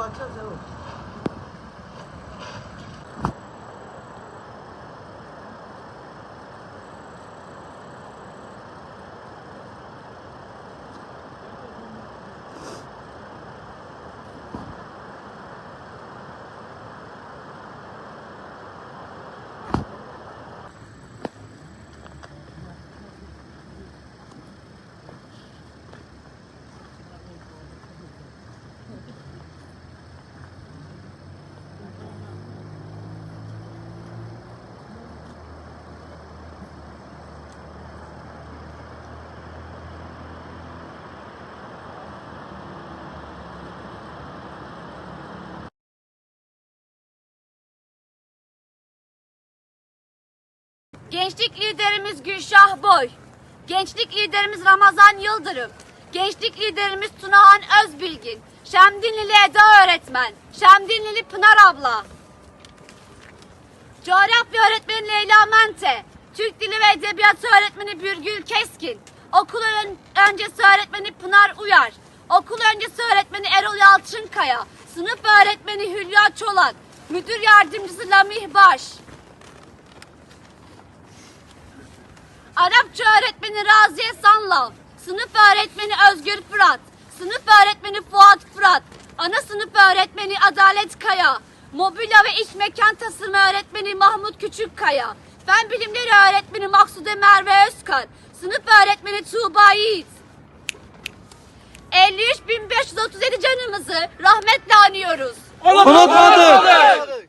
我跳水舞。Gençlik liderimiz Gülşah Boy. Gençlik liderimiz Ramazan Yıldırım. Gençlik liderimiz Tunahan Özbilgin. Şemdinlili Eda öğretmen. Şemdinlili Pınar abla. Coğrafya öğretmeni Leyla Mente. Türk Dili ve Edebiyatı öğretmeni Bürgül Keskin. Okul ön- öncesi öğretmeni Pınar Uyar. Okul öncesi öğretmeni Erol Yalçınkaya. Sınıf öğretmeni Hülya Çolak. Müdür yardımcısı Lamih Baş. Arapça öğretmeni Raziye Sanlav. Sınıf öğretmeni Özgür Fırat. Sınıf öğretmeni Fuat Fırat. Ana sınıf öğretmeni Adalet Kaya. Mobilya ve iç mekan tasarımı öğretmeni Mahmut Küçükkaya. Fen bilimleri öğretmeni Maksude Merve Özkan. Sınıf öğretmeni Tuğba Yiğit. 53.537 canımızı rahmetle anıyoruz. Unutmadık.